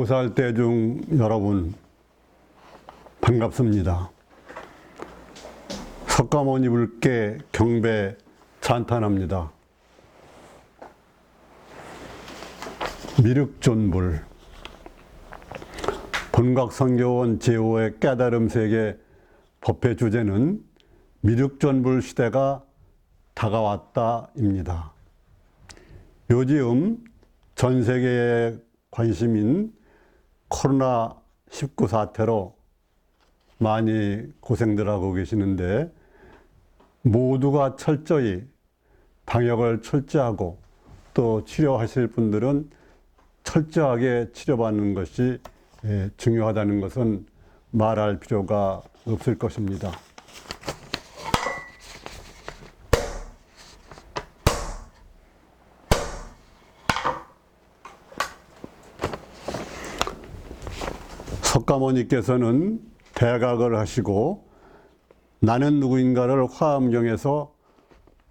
보살대중 여러분 반갑습니다. 석가모니 불께 경배 찬탄합니다. 미륵존불 본각선교원 제5의 깨달음 세계 법회 주제는 미륵존불 시대가 다가왔다입니다. 요즘 전 세계의 관심인 코로나 19 사태로 많이 고생들 하고 계시는데 모두가 철저히 방역을 철저하고 또 치료하실 분들은 철저하게 치료받는 것이 예, 중요하다는 것은 말할 필요가 없을 것입니다. 석가모니께서는 대각을 하시고 나는 누구인가를 화엄경에서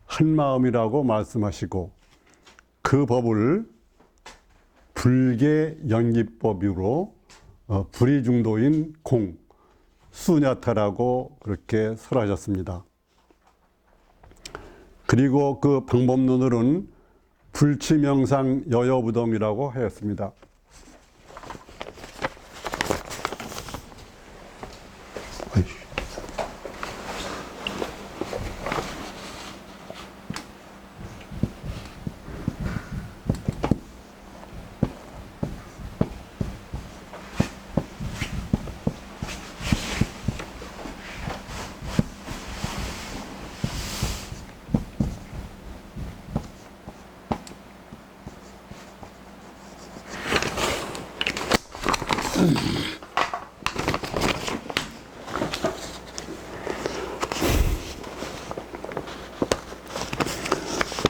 한 마음이라고 말씀하시고 그 법을 불계 연기법으로 어, 불의 중도인 공 수냐타라고 그렇게 설하셨습니다. 그리고 그 방법론으로는 불치명상 여여부동이라고 하였습니다.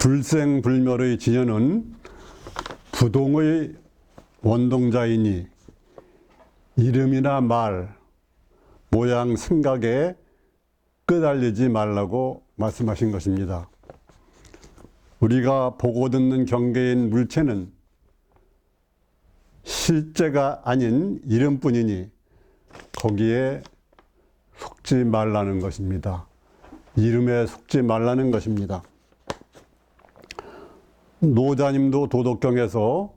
불생불멸의 진여는 부동의 원동자이니 이름이나 말, 모양, 생각에 끄달리지 말라고 말씀하신 것입니다. 우리가 보고 듣는 경계인 물체는 실제가 아닌 이름뿐이니 거기에 속지 말라는 것입니다. 이름에 속지 말라는 것입니다. 노자님도 도덕경에서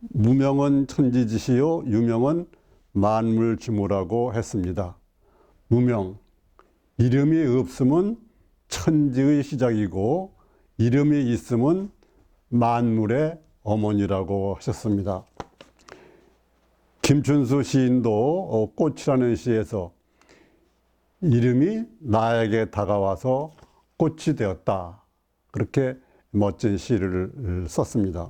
무명은 천지지시요 유명은 만물지무라고 했습니다. 무명 이름이 없으면 천지의 시작이고 이름이 있으면 만물의 어머니라고 하셨습니다. 김춘수 시인도 어, 꽃이라는 시에서 이름이 나에게 다가와서 꽃이 되었다. 그렇게 멋진 시를 썼습니다.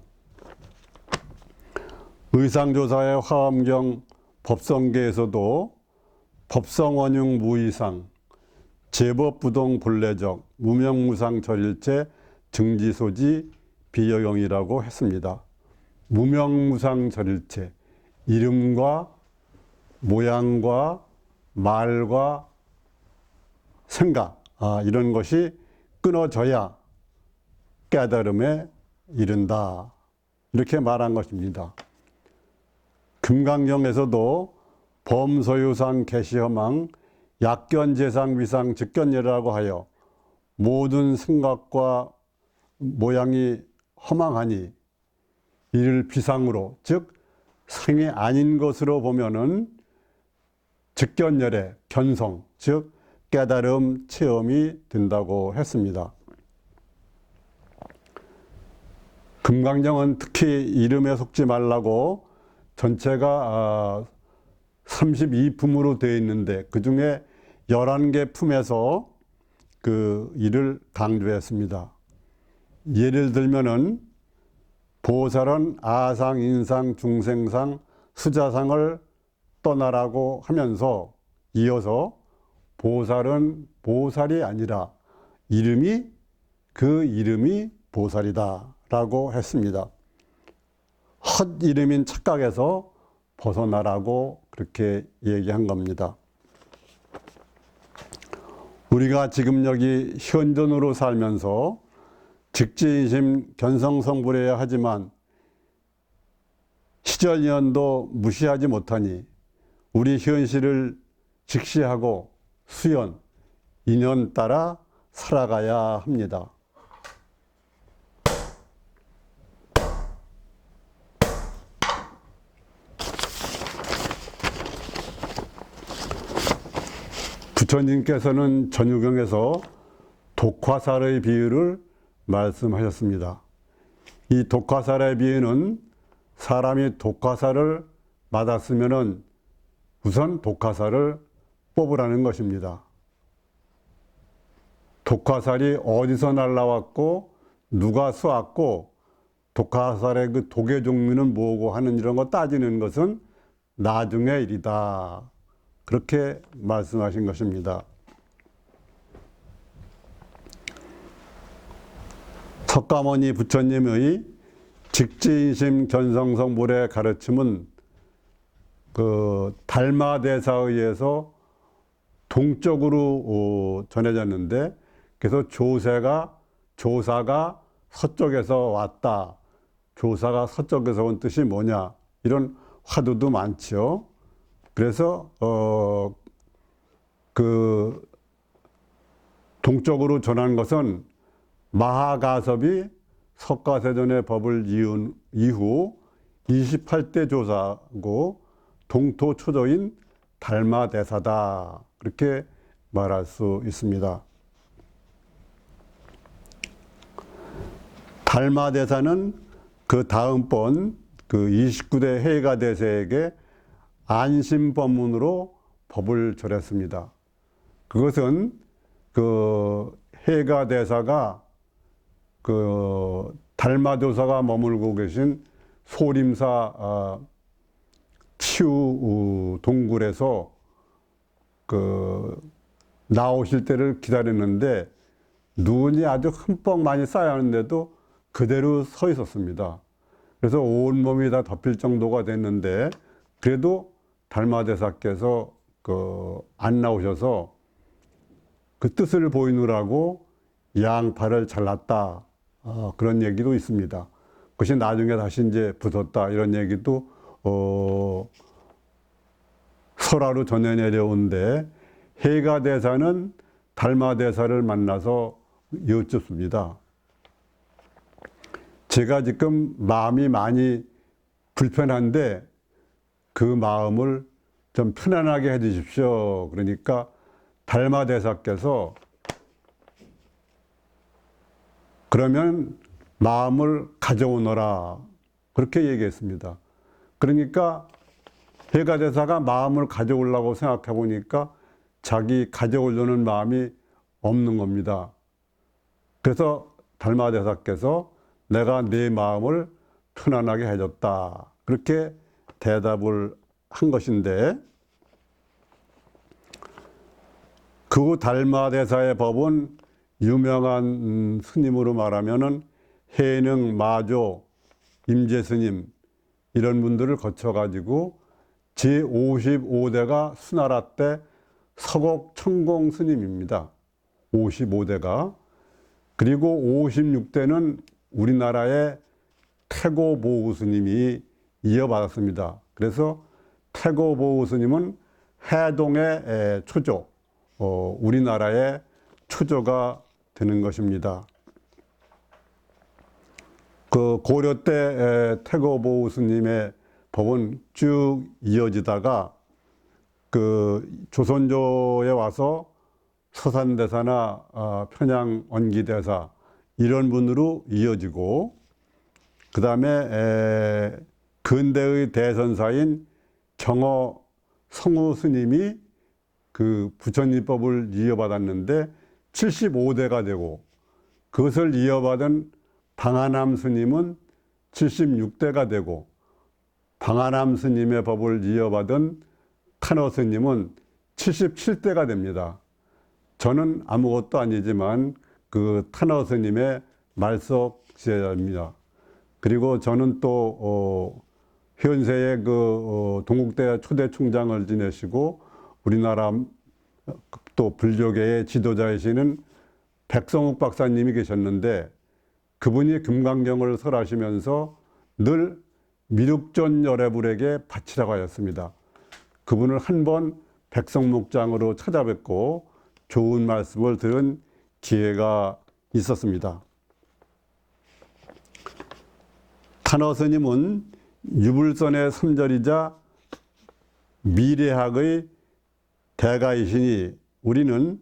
의상조사의 화엄경 법성계에서도 법성원흉 무이상, 제법부동 본래적, 무명무상 절일체, 증지소지 비여경이라고 했습니다. 무명무상 절일체, 이름과 모양과 말과 생각, 아, 이런 것이 끊어져야 깨달음에 이른다. 이렇게 말한 것입니다. 금강경에서도 범소유상 개시허망 약견재상 위상 즉견예라고 하여 모든 생각과 모양이 허망하니 이를 비상으로 즉 상이 아닌 것으로 보면은 즉견열의 견성 즉 깨달음 체험이 된다고 했습니다. 금강경은 특히 이름에 속지 말라고 전체가 32품으로 되어 있는데 그 중에 11개 품에서 그 일을 강조했습니다. 예를 들면은 보살은 아상, 인상, 중생상, 수자상을 떠나라고 하면서 이어서 보살은 보살이 아니라 이름이 그 이름이 보살이다. 라고 했습니다. 헛 이름인 착각에서 벗어나라고 그렇게 얘기한 겁니다. 우리가 지금 여기 현존으로 살면서 직지인심 견성성불해야 하지만 시절년도 무시하지 못하니 우리 현실을 직시하고 수연, 인연 따라 살아가야 합니다. 부처님께서는 전유경에서 독화살의 비유를 말씀하셨습니다. 이 독화살의 비유는 사람이 독화살을 맞았으면은 우선 독화살을 뽑으라는 것입니다. 독화살이 어디서 날라왔고 누가 쏘았고 독화살의 그 독의 종류는 뭐고 하는 이런 거 따지는 것은 나중의 일이다. 그렇게 말씀하신 것입니다. 석가모니 부처님의 직지인심 견성성불의 가르침은 그 달마대사에 의해서 동쪽으로 어, 전해졌는데 그래서 조세가 조사가 서쪽에서 왔다. 조사가 서쪽에서 온 뜻이 뭐냐 이런 화두도 많죠. 그래서 어 그 동쪽으로 전한 것은 마하가섭이 석가세존의 법을 이은 이후 28대 조사고 동토 초조인 달마대사다 그렇게 말할 수 있습니다. 달마대사는 그 다음번 그 29대 해가 대세에게 안심법문으로 법을 절했습니다. 그것은 그 해가 대사가 그 달마조사가 머물고 계신 소림사 어, 치우 동굴에서 그 나오실 때를 기다렸는데 눈이 아주 흠뻑 많이 쌓였는데도 그대로 서 있었습니다. 그래서 온 몸이 다 덮일 정도가 됐는데 그래도 달마대사께서 그 안 나오셔서 그 뜻을 보이느라고 양팔을 잘랐다 어, 그런 얘기도 있습니다. 그것이 나중에 다시 이제 붙었다 이런 얘기도 어, 설화로 전해 내려온데 해가 대사는 달마 대사를 만나서 여쭙습니다. 제가 지금 마음이 많이 불편한데 그 마음을 좀 편안하게 해 주십시오. 그러니까 달마 대사께서 그러면 마음을 가져오너라. 그렇게 얘기했습니다. 그러니까 해가 대사가 마음을 가져오려고 생각해 보니까 자기 가져오려는 마음이 없는 겁니다. 그래서 달마 대사께서 내가 내 마음을 편안하게 해줬다. 그렇게 대답을 한 것인데 그 달마 대사의 법은 유명한 음, 스님으로 말하면은 해능 마조 임재 스님 이런 분들을 거쳐 가지고 제 55대가 수나라 때 서곡 천공 스님입니다. 55대가 그리고 56대는 우리나라의 태고 보우 스님이 이어받았습니다. 그래서 태고 보우 스님은 해동의 초조, 어, 우리나라의 초조가 되는 것입니다. 그 고려 때 태고 보우 스님의 법은 쭉 이어지다가 그 조선조에 와서 서산대사나 어, 편양 원기대사 이런 분으로 이어지고 그 다음에 근대의 대선사인 경어 성우 스님이 그 부처님법을 이어받았는데 75대가 되고 그것을 이어받은 방아남 스님은 76대가 되고 방아남 스님의 법을 이어받은 타너 스님은 77대가 됩니다. 저는 아무것도 아니지만 그 타너 스님의 말석 제자입니다. 그리고 저는 또 어, 현세의 그 어, 동국대 초대 총장을 지내시고 우리나라 또 불교계의 지도자이시는 백성욱 박사님이 계셨는데 그분이 금강경을 설하시면서 늘 미륵전 열애불에게 바치라고 하였습니다. 그분을 한 번 백성목장으로 찾아뵙고 좋은 말씀을 들은 기회가 있었습니다. 탄어 스님은 유불선의 선절이자 미래학의 대가이시니 우리는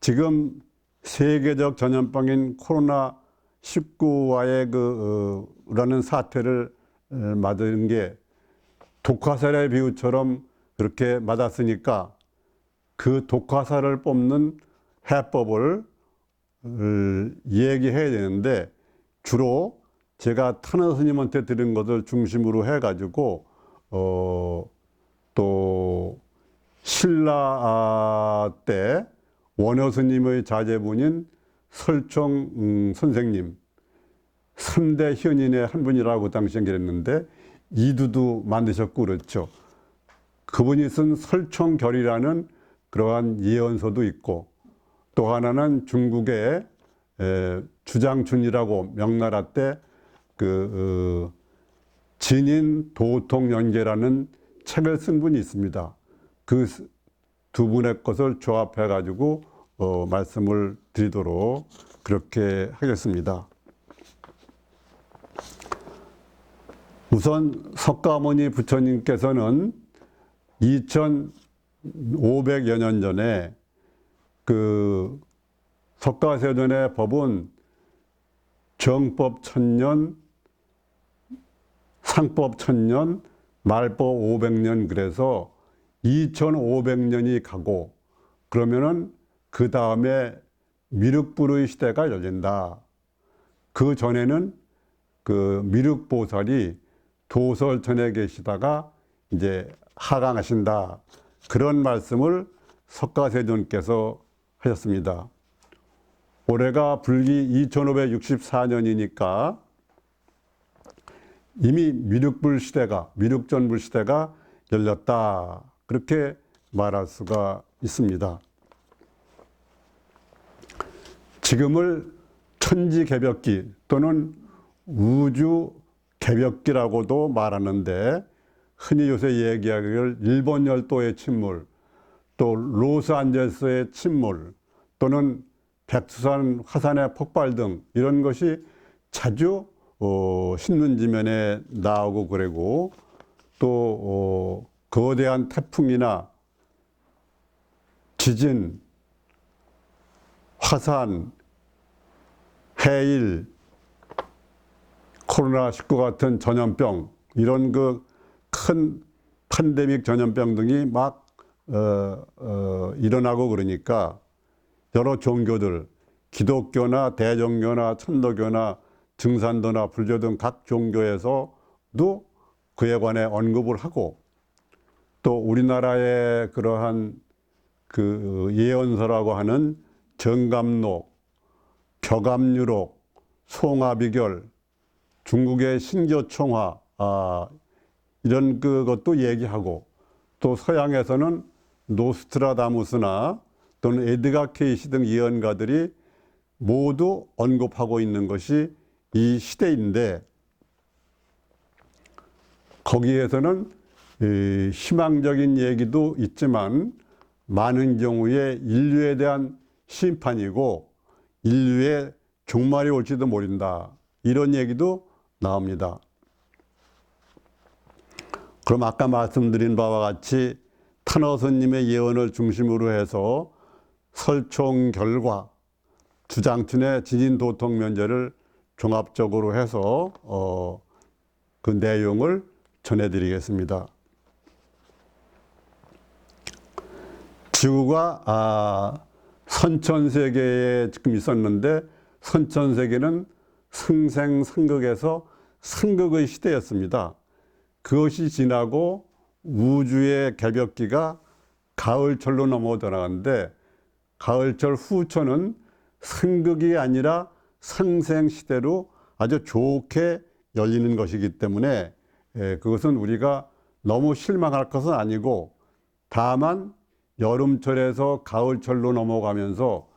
지금 세계적 전염병인 코로나 19와의 그 어, 라는 사태를 어, 맞은 게 독화살의 비유처럼 그렇게 맞았으니까 그 독화살을 뽑는 해법을 어, 얘기해야 되는데 주로 제가 탄원 스님한테 들은 것을 중심으로 해가지고 어, 또 신라 때 원효 스님의 자제분인 설총 음, 선생님 3대 현인의 한 분이라고 당시엔 그랬는데 이두도 만드셨고 그렇죠. 그분이 쓴 설총결이라는 그러한 예언서도 있고 또 하나는 중국의 에, 주장춘이라고 명나라 때 그 어, 진인 도통 연계라는 책을 쓴 분이 있습니다. 그 두 분의 것을 조합해 가지고 어, 말씀을 드리도록 그렇게 하겠습니다. 우선 석가모니 부처님께서는 2500여 년 전에 그 석가세존의 법은 정법 천년, 상법 천년, 말법 500년 그래서 2500년이 가고 그러면은 그 다음에 미륵불의 시대가 열린다. 그 전에는 그 미륵보살이 도설천에 계시다가 이제 하강하신다. 그런 말씀을 석가세존께서 하셨습니다. 올해가 불기 2564년이니까 이미 미륵불 시대가, 미륵전불 시대가 열렸다. 그렇게 말할 수가 있습니다. 지금을 천지개벽기 또는 우주 개벽기라고도 말하는데 흔히 요새 얘기하기를 일본 열도의 침몰, 또 로스안젤스의 침몰, 또는 백두산 화산의 폭발 등 이런 것이 자주 어, 신문 지면에 나오고 그러고 또 어, 거대한 태풍이나 지진, 화산, 해일, 코로나19 같은 전염병 이런 그 큰 팬데믹 전염병 등이 막 어, 어, 일어나고 그러니까 여러 종교들 기독교나 대종교나 천도교나 증산도나 불교 등 각 종교에서도 그에 관해 언급을 하고 또 우리나라의 그러한 그 예언서라고 하는 정감록, 벼감유록, 송화비결, 중국의 신교총화 아, 이런 그것도 얘기하고 또 서양에서는 노스트라다무스나 또는 에드가 케이시 등 예언가들이 모두 언급하고 있는 것이 이 시대인데 거기에서는 희망적인 얘기도 있지만 많은 경우에 인류에 대한 심판이고 인류의 종말이 올지도 모른다. 이런 얘기도 나옵니다. 그럼 아까 말씀드린 바와 같이 탄어선님의 예언을 중심으로 해서 설총 결과 주장춘의 지진 도통 면제를 종합적으로 해서 어, 그 내용을 전해드리겠습니다. 지구가 아, 선천세계에 지금 있었는데 선천세계는 승생상극에서 상극의 시대였습니다. 그것이 지나고 우주의 개벽기가 가을철로 넘어들어가는데 가을철 후천은 상극이 아니라 상생시대로 아주 좋게 열리는 것이기 때문에 예, 그것은 우리가 너무 실망할 것은 아니고 다만 여름철에서 가을철로 넘어가면서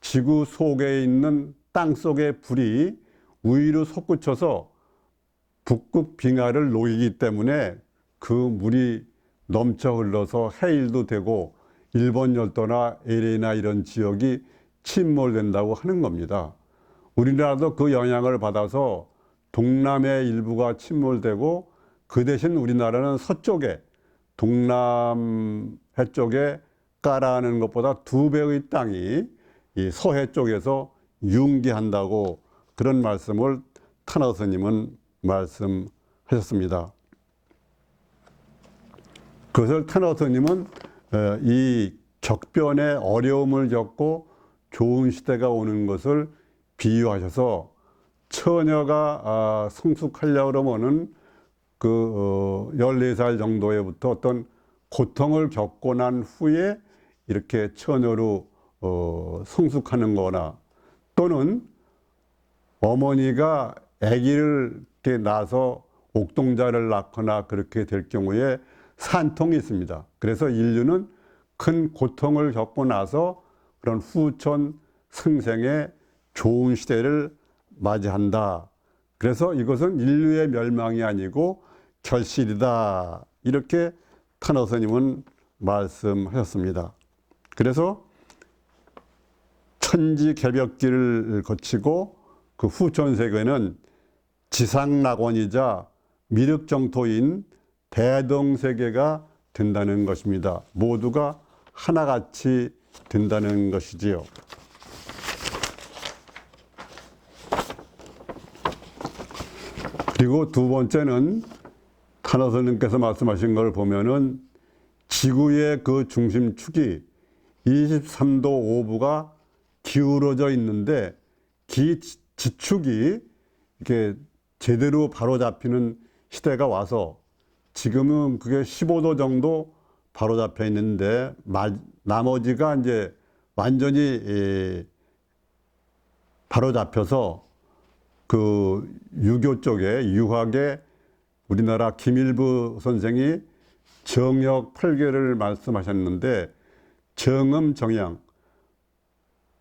지구 속에 있는 땅 속의 불이 우위로 솟구쳐서 북극 빙하를 녹이기 때문에 그 물이 넘쳐 흘러서 해일도 되고 일본 열도나 LA나 이런 지역이 침몰된다고 하는 겁니다. 우리나라도 그 영향을 받아서 동남의 일부가 침몰되고 그 대신 우리나라는 서쪽에 동남 해 쪽에 까라하는 것보다 두 배의 땅이 이 서해 쪽에서 융기한다고 그런 말씀을 타나 스님은 말씀하셨습니다. 그것을 타나 스님은 어, 이 격변의 어려움을 겪고 좋은 시대가 오는 것을 비유하셔서 처녀가 아, 성숙하려고 그러면은 그 14살 정도에부터 어떤 고통을 겪고 난 후에 이렇게 처녀로 어, 성숙하는 거나 또는 어머니가 아기를 이렇게 낳아서 옥동자를 낳거나 그렇게 될 경우에 산통이 있습니다. 그래서 인류는 큰 고통을 겪고 나서 그런 후천 승생의 좋은 시대를 맞이한다. 그래서 이것은 인류의 멸망이 아니고 결실이다. 이렇게 타너 스님은 말씀하셨습니다. 그래서 천지 개벽길을 거치고 그 후천 세계는 지상 낙원이자 미륵정토인 대동 세계가 된다는 것입니다. 모두가 하나같이 된다는 것이지요. 그리고 두 번째는 타나선님께서 말씀하신 걸 보면은 지구의 그 중심축이 23도 5부가 기울어져 있는데 기 지축이 이렇게 제대로 바로 잡히는 시대가 와서 지금은 그게 15도 정도 바로 잡혀 있는데 나머지가 이제 완전히 바로 잡혀서 그 유교 쪽에 유학에 우리나라 김일부 선생이 정역 8개를 말씀하셨는데 정음 정양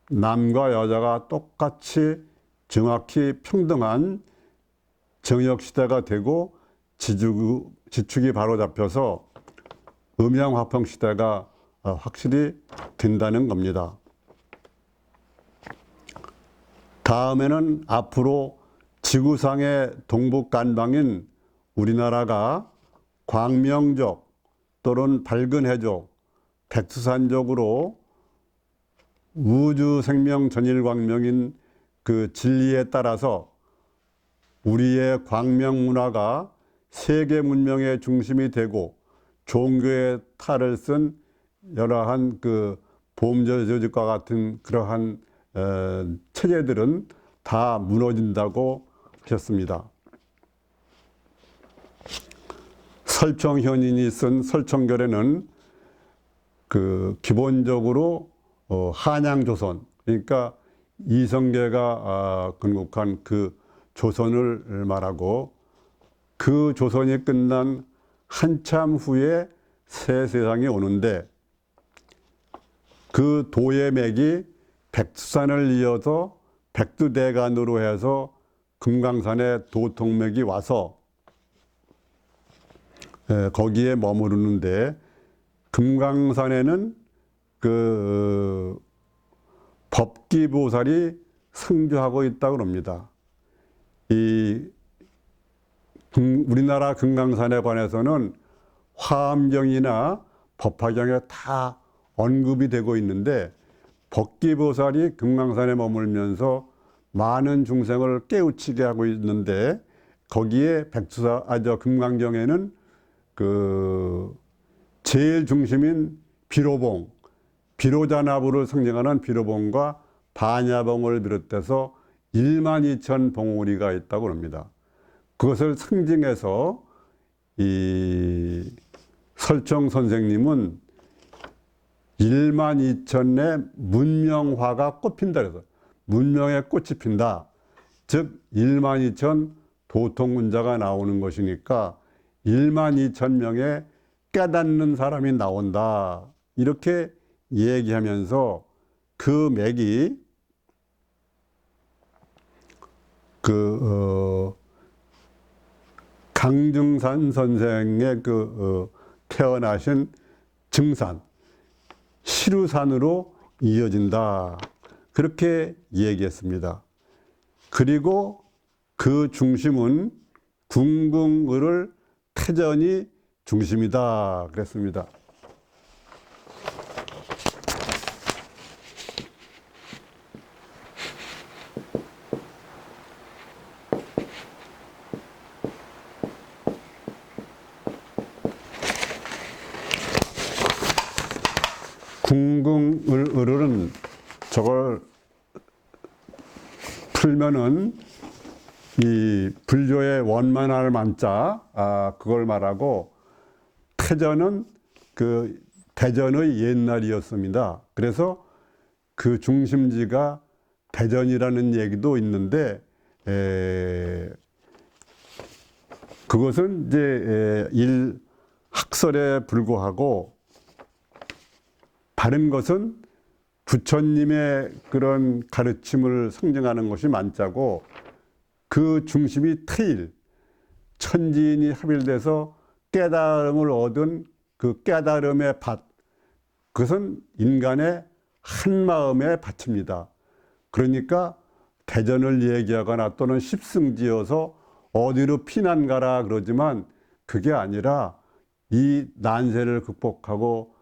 남과 여자가 똑같이 정확히 평등한 정역 시대가 되고 지축, 지축이 바로 잡혀서 음양 화평 시대가 확실히 된다는 겁니다. 다음에는 앞으로 지구상의 동북 간방인 우리나라가 광명족 또는 밝은 해족, 백두산족으로 우주 생명 전일 광명인 그 진리에 따라서 우리의 광명 문화가 세계 문명의 중심이 되고 종교의 탈을 쓴 여러한 그 보험저 조직과 같은 그러한 어, 체제들은 다 무너진다고 하셨습니다. 설청현인이 쓴 설청결에는 그 기본적으로 어, 한양조선 그러니까 이성계가 아, 건국한 그 조선을 말하고 그 조선이 끝난 한참 후에 새 세상이 오는데 그 도의 맥이 백두산을 이어서 백두대간으로 해서 금강산의 도통맥이 와서 거기에 머무르는데 금강산에는 그 법기보살이 승주하고 있다고 합니다. 이 우리나라 금강산에 관해서는 화엄경이나 법화경에 다 언급이 되고 있는데 법기보살이 금강산에 머물면서 많은 중생을 깨우치게 하고 있는데 거기에 백두사 아저 금강경에는 그 제일 중심인 비로봉 비로자나부를 상징하는 비로봉과 반야봉을 비롯해서 1만 2천 봉우리가 있다고 합니다. 그것을 상징해서 이 설정 선생님은 1만 2천의 문명화가 꽃핀다 그래서 문명의 꽃이 핀다. 즉 1만 2천 도통문자가 나오는 것이니까 1만 2천 명의 깨닫는 사람이 나온다. 이렇게 얘기하면서 그 맥이 그, 어, 강증산 선생의 그 어, 태어나신 증산 시루산으로 이어진다. 그렇게 얘기했습니다. 그리고 그 중심은 궁궁을을 태전이 중심이다. 그랬습니다. 궁궁을을은 저걸 풀면은 이 불교의 원 만자 아 그걸 말하고 태전은 그 대전의 옛날이었습니다. 그래서 그 중심지가 대전이라는 얘기도 있는데 에, 그것은 이제 에, 일 학설에 불구하고 다른 것은 부처님의 그런 가르침을 상징하는 것이 만자고 그 중심이 태일 천지인이 합일돼서 깨달음을 얻은 그 깨달음의 밭 그것은 인간의 한 마음의 밭입니다. 그러니까 대전을 얘기하거나 또는 십승지어서 어디로 피난 가라 그러지만 그게 아니라 이 난세를 극복하고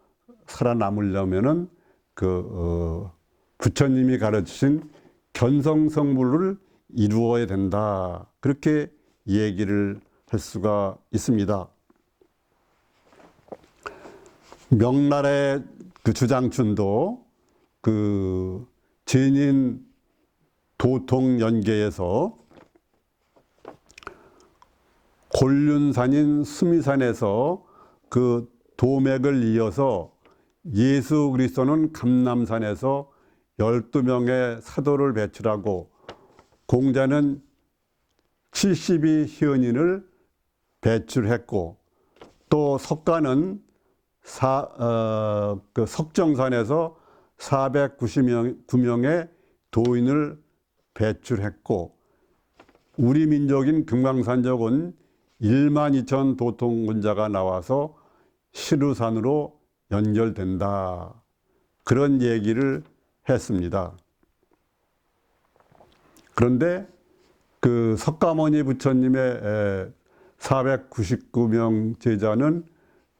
살아남으려면은 그 어, 부처님이 가르치신 견성성불을 이루어야 된다. 그렇게 얘기를 할 수가 있습니다. 명나라의 그 주장춘도 그 제인 도통 연계에서 곤륜산인 수미산에서 그 도맥을 이어서 예수 그리스도는 감남산에서 12명의 사도를 배출하고 공자는 72 희은인을 배출했고 또 석가는 사, 어, 그 석정산에서 499명의 도인을 배출했고 우리 민족인 금강산족은 1만 2천 도통군자가 나와서 시루산으로 연결된다. 그런 얘기를 했습니다. 그런데 그 석가모니 부처님의 499명 제자는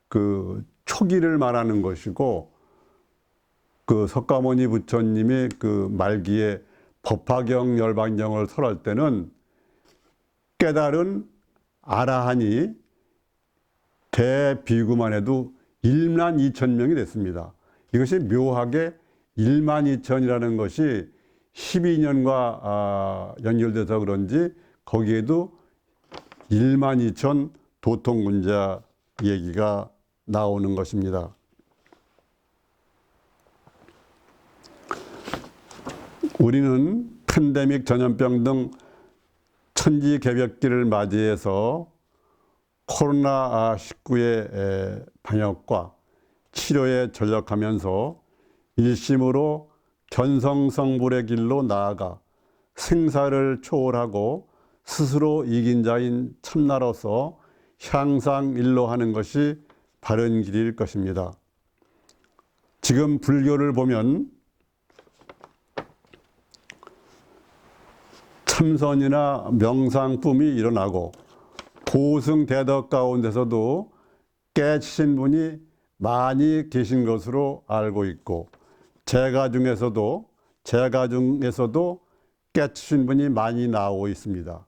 그 초기를 말하는 것이고 그 석가모니 부처님이 그 말기에 법화경 열반경을 설할 때는 깨달은 아라한이 대비구만 해도 1만 2천 명이 됐습니다. 이것이 묘하게 1만 2천이라는 것이 12년과 아, 연결돼서 그런지 거기에도 1만 2천 도통군자 얘기가 나오는 것입니다. 우리는 팬데믹 전염병 등 천지 개벽기를 맞이해서 코로나19의 방역과 치료에 전력하면서 일심으로 견성성불의 길로 나아가 생사를 초월하고 스스로 이긴 자인 참나로서 향상 일로하는 것이 바른 길일 것입니다. 지금 불교를 보면 참선이나 명상품이 일어나고 고승 대덕 가운데서도 깨치신 분이 많이 계신 것으로 알고 있고 제가 중에서도 제가 중에서도 깨치신 분이 많이 나오고 있습니다.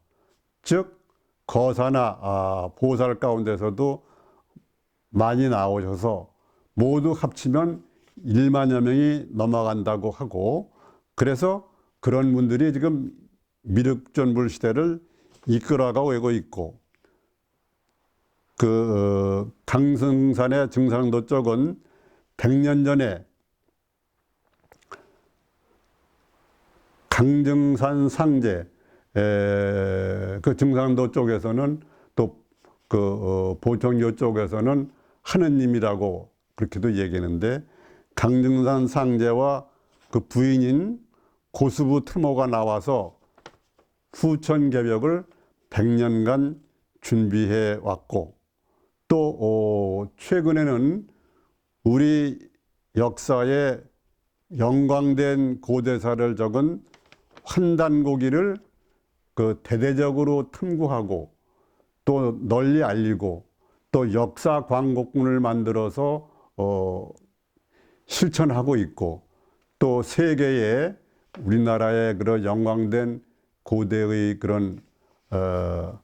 즉 거사나 아, 보살 가운데서도 많이 나오셔서 모두 합치면 1만여 명이 넘어간다고 하고 그래서 그런 분들이 지금 미륵전불 시대를 이끌어가고 있고 그 어, 강승산의 증상도 쪽은 100년 전에 강증산 상제 에, 그 증상도 쪽에서는 또그 어, 보청교 쪽에서는 하느님이라고 그렇게도 얘기하는데 강증산 상제와 그 부인인 고수부 태모가 나와서 후천 개벽을 100년간 준비해 왔고 또 어, 최근에는 우리 역사에 영광된 고대사를 적은 환단고기를 그 대대적으로 탐구하고 또 널리 알리고 또 역사 광고군을 만들어서 어, 실천하고 있고 또 세계에 우리나라의 그런 영광된 고대의 그런 어,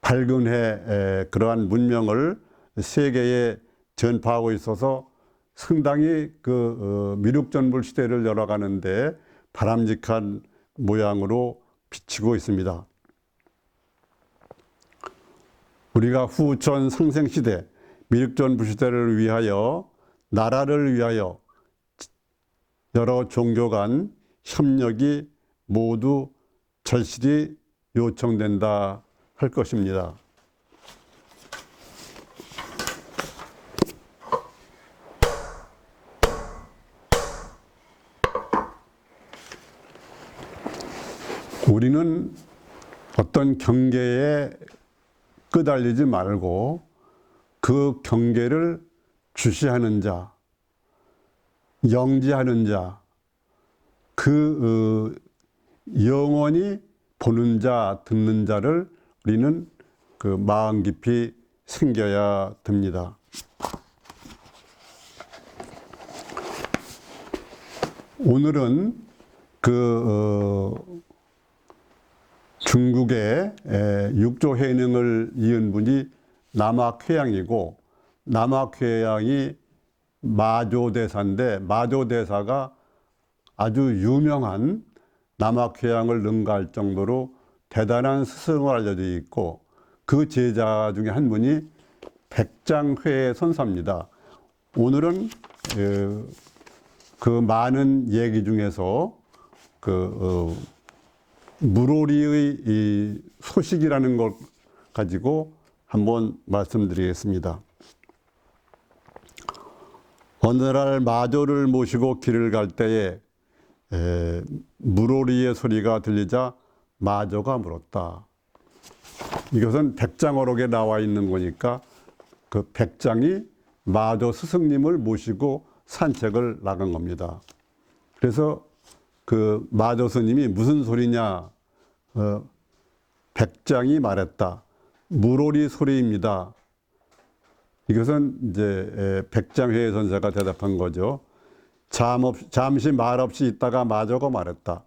밝은 해 에, 그러한 문명을 세계에 전파하고 있어서 상당히 그 어, 미륵전불 시대를 열어가는데 바람직한 모양으로 비치고 있습니다. 우리가 후천 상생 시대 미륵전불 시대를 위하여 나라를 위하여 여러 종교 간 협력이 모두 절실히 요청된다 할 것입니다. 우리는 어떤 경계에 끄달리지 말고 그 경계를 주시하는 자, 영지하는 자, 그 어, 영원히 보는 자, 듣는 자를 우리는 그 마음 깊이 생겨야 됩니다. 오늘은 그 어, 중국의 에, 육조 해능을 이은 분이 남학회양이고 남학회양이 마조대사인데 마조대사가 아주 유명한 남학회양을 능가할 정도로 대단한 스승을 알려져 있고 그 제자 중에 한 분이 백장회의 선사입니다. 오늘은 에, 그 많은 얘기 중에서 그 어, 물오리의 이 소식이라는 걸 가지고 한번 말씀드리겠습니다. 어느 날 마조를 모시고 길을 갈 때에 에, 물오리의 소리가 들리자 마조가 물었다. 이것은 백장어록에 나와 있는 거니까 그 백장이 마조 스승님을 모시고 산책을 나간 겁니다. 그래서 그 마조 스님이 무슨 소리냐? 어, 백장이 말했다. 물오리 소리입니다. 이것은 이제 에, 백장회 선사가 대답한 거죠. 잠 없, 잠시 말 없이 있다가 마저가 말했다.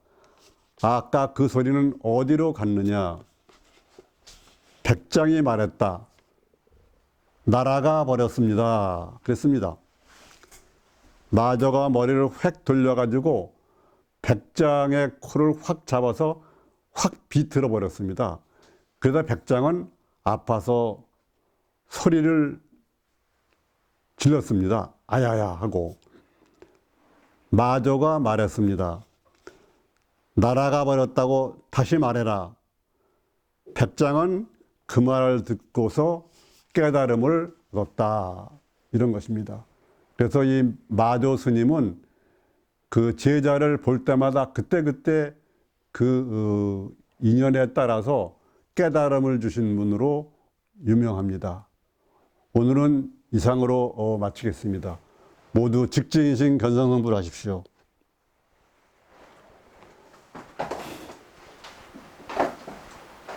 아까 그 소리는 어디로 갔느냐? 백장이 말했다. 날아가 버렸습니다. 그랬습니다. 마저가 머리를 획 돌려가지고 백장의 코를 확 잡아서 확 비틀어 버렸습니다. 그러다 백장은 아파서 소리를 질렀습니다. 아야야 하고 마저가 말했습니다. 날아가 버렸다고 다시 말해라. 백장은 그 말을 듣고서 깨달음을 얻었다. 이런 것입니다. 그래서 이 마조 스님은 그 제자를 볼 때마다 그때그때 그 어, 인연에 따라서 깨달음을 주신 분으로 유명합니다. 오늘은 이상으로 어, 마치겠습니다. 모두 직진이신 견성성불 하십시오.